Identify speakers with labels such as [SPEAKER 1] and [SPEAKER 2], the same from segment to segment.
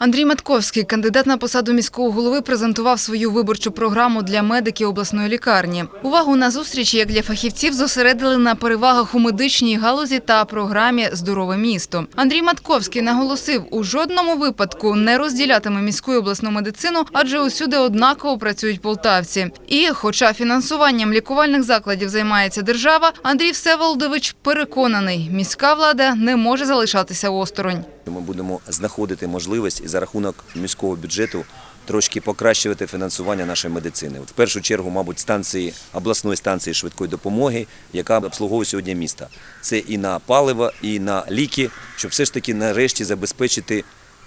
[SPEAKER 1] Андрій Матковський, кандидат на посаду міського голови, презентував свою виборчу програму для медиків обласної лікарні. Увагу на зустрічі, як для фахівців, зосередили на перевагах у медичній галузі та програмі Здорове місто. Андрій Матковський наголосив, у жодному випадку не розділятиме міську і обласну медицину, адже усюди однаково працюють полтавці. І, хоча фінансуванням лікувальних закладів займається держава, Андрій Всеволодович переконаний, міська влада не може залишатися осторонь.
[SPEAKER 2] Ми будемо знаходити можливість за рахунок міського бюджету трошки покращувати фінансування нашої медицини. В першу чергу, мабуть, станції обласної станції швидкої допомоги, яка обслуговує сьогодні міста. Це і на паливо, і на ліки, щоб все ж таки нарешті забезпечити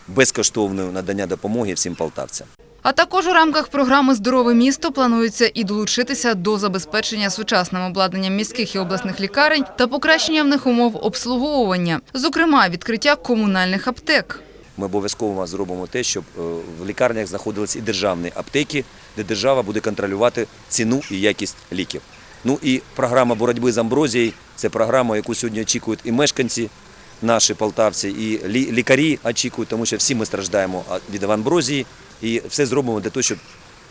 [SPEAKER 2] безкоштовне надання допомоги всім полтавцям.
[SPEAKER 1] А також у рамках програми Здорове місто планується і долучитися до забезпечення сучасним обладнанням міських і обласних лікарень та покращення в них умов обслуговування, зокрема відкриття комунальних аптек.
[SPEAKER 2] Ми обов'язково зробимо те, щоб е, в лікарнях знаходились і державні аптеки, де держава буде контролювати ціну і якість ліків. Ну і програма боротьби з амброзією це програма, яку сьогодні очікують і мешканці, наші полтавці, і лікарі очікують, тому що всі ми страждаємо від амброзії, і все зробимо для того, щоб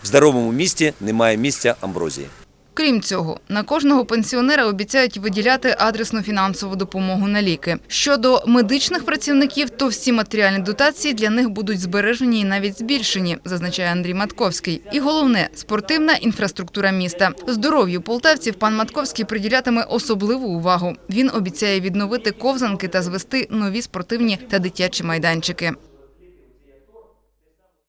[SPEAKER 2] в здоровому місті немає місця амброзії.
[SPEAKER 1] Крім цього, на кожного пенсіонера обіцяють виділяти адресну фінансову допомогу на ліки. Щодо медичних працівників, то всі матеріальні дотації для них будуть збережені і навіть збільшені, зазначає Андрій Матковський. І головне спортивна інфраструктура міста. Здоров'ю полтавців пан Матковський приділятиме особливу увагу. Він обіцяє відновити ковзанки та звести нові спортивні та дитячі майданчики.